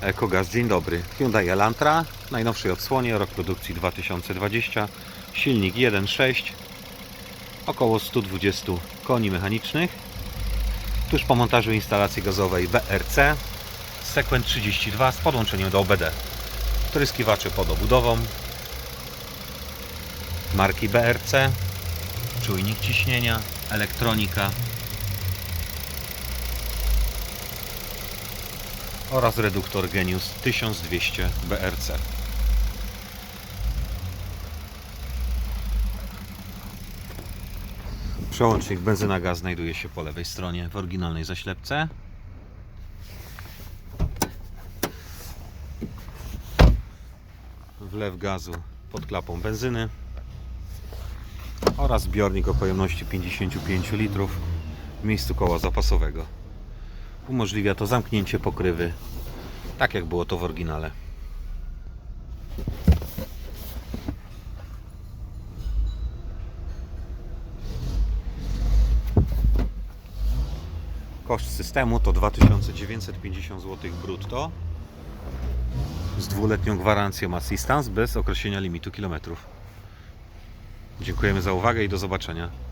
EcoGaz, dzień dobry. Hyundai Elantra, najnowszej odsłonie, rok produkcji 2020, silnik 1.6, około 120 koni mechanicznych. Tuż po montażu instalacji gazowej BRC, Sequent 32 z podłączeniem do OBD. Tryskiwacze pod obudową, marki BRC, czujnik ciśnienia, elektronika, oraz reduktor Genius 1200 BRC. Przełącznik benzyna gaz znajduje się po lewej stronie w oryginalnej zaślepce. Wlew gazu pod klapą benzyny oraz zbiornik o pojemności 55 litrów w miejscu koła zapasowego. Umożliwia to zamknięcie pokrywy, tak jak było to w oryginale. Koszt systemu to 2950 zł brutto z dwuletnią gwarancją assistance bez określenia limitu kilometrów. Dziękujemy za uwagę i do zobaczenia.